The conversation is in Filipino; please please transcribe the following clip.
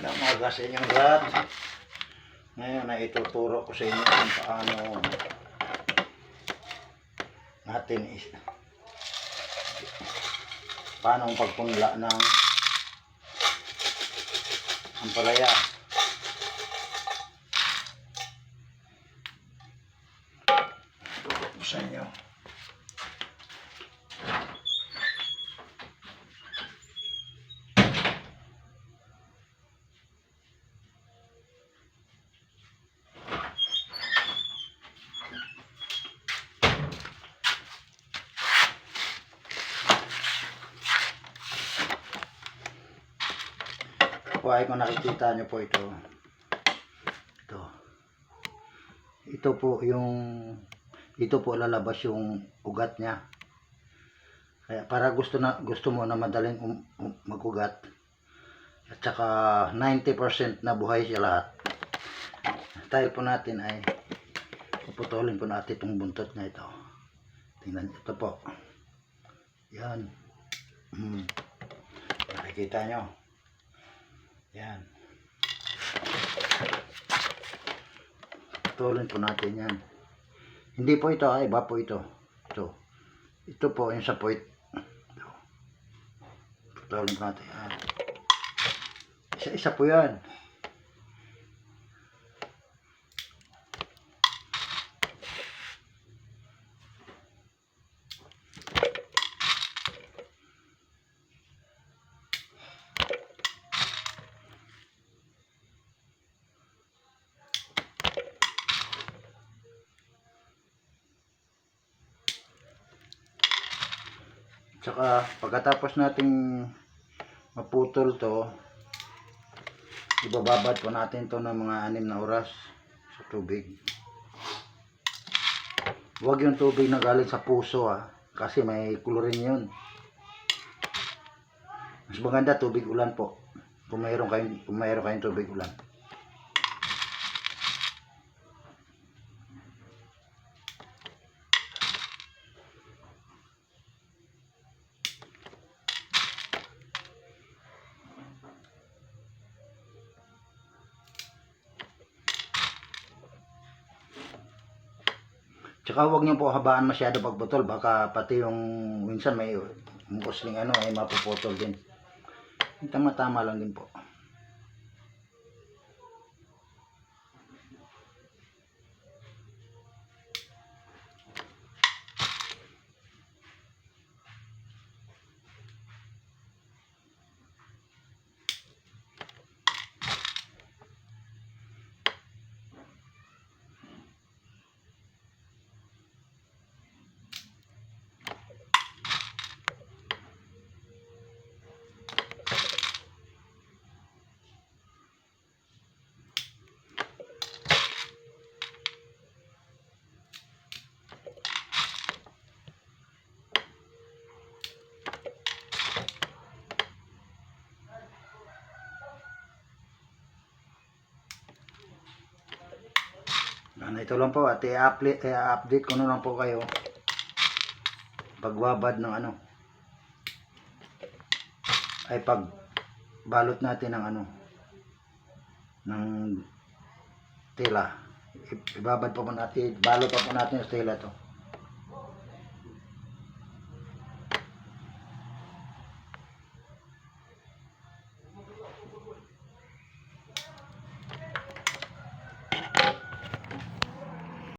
Magandang umaga sa inyong lahat. Ngayon ay ituturo ko sa inyo kung paano natin is paano ang pagpunla ng ampalaya. Sa inyo. Kuhay kung nakikita nyo po ito. Ito. Ito po yung ito po lalabas yung ugat niya. Kaya para gusto na gusto mo na madaling um, um, magugat. At saka 90% na buhay siya lahat. Style po natin ay puputulin po natin itong buntot niya ito. Tingnan ito po. Yan. Hmm. Nakikita nyo. Yan. Putulin po natin yan. Hindi po ito, ay iba po ito. Ito. Ito po yung sa point. Ito. Putulin po natin yan. Isa-isa po yan. Tsaka pagkatapos nating maputol to, ibababad po natin to ng mga anim na oras sa tubig. Huwag yung tubig na galing sa puso ah, kasi may chlorine yun. Mas maganda tubig ulan po. Kung mayroon kayong, kung mayroon kayong tubig ulan. Tsaka huwag niyo po habaan masyado pagputol. Baka pati yung minsan may musling ano ay mapuputol din. Tama-tama lang din po. Ano, ito lang po at i-update, i-update ko na lang po kayo. Pagbabad ng ano. Ay pag balot natin ng ano ng tela. Ibabad pa po natin balot pa po natin sa tela to